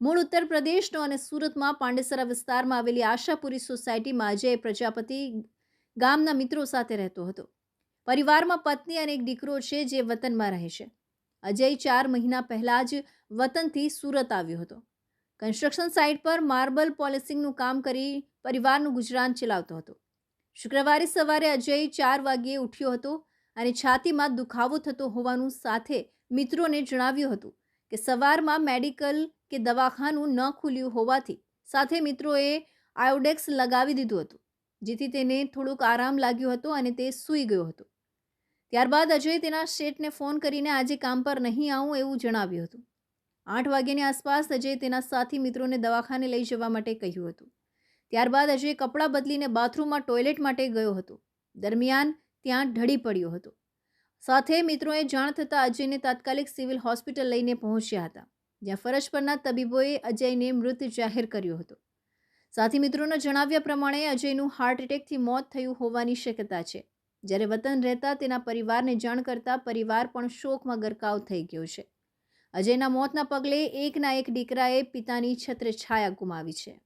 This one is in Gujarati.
મૂળ ઉત્તર પ્રદેશનો અને સુરતમાં પાંડેસરા વિસ્તારમાં આવેલી આશાપુરી સોસાયટીમાં અજય પ્રજાપતિ ગામના મિત્રો સાથે રહેતો હતો. પરિવારમાં પત્ની અને એક દીકરો છે જે વતનમાં રહે છે. અજય ચાર મહિના પહેલાં જ વતનથી સુરત આવ્યો હતો. કન્સ્ટ્રક્શન સાઇટ પર માર્બલ પોલિસિંગનું કામ કરી પરિવારનું ગુજરાન ચલાવતો હતો. શુક્રવારે સવારે અજય ચાર વાગ્યે ઉઠ્યો હતો અને છાતીમાં દુખાવો થતો હોવાનું સાથે મિત્રોને જણાવ્યું હતું કે સવારમાં મેડિકલ કે દવાખાનું ન ખુલ્યું હોવાથી સાથે મિત્રોએ આયોડેક્સ લગાવી દીધું હતું, જેથી તેને થોડુંક આરામ લાગ્યો હતો અને તે સૂઈ ગયો હતો. ત્યારબાદ અજય તેના શેઠને ફોન કરીને આજે કામ પર નહીં આવું એવું જણાવ્યું હતું. આઠ વાગ્યાની આસપાસ અજય તેના સાથી મિત્રોને દવાખાને લઈ જવા માટે કહ્યું હતું. ત્યારબાદ અજય કપડાં બદલીને બાથરૂમમાં ટોયલેટ માટે ગયો હતો. દરમિયાન ત્યાં ઢળી પડ્યો હતો. સાથે મિત્રોએ જાણ થતાં અજયને તાત્કાલિક સિવિલ હોસ્પિટલ લઈને પહોંચ્યા હતા. જ્યાં ફરજ પરના તબીબોએ અજયને મૃત જાહેર કર્યો હતો. સાથી મિત્રોના જણાવ્યા પ્રમાણે અજયનું હાર્ટ એટેકથી મોત થયું હોવાની શક્યતા છે. જ્યારે વતન રહેતા તેના પરિવારને જાણ કરતા પરિવાર પણ શોકમાં ગરકાવ થઈ ગયો છે. અજયના મોતના પગલે એકના એક દીકરાએ પિતાની છત્રે છાયા ગુમાવી છે.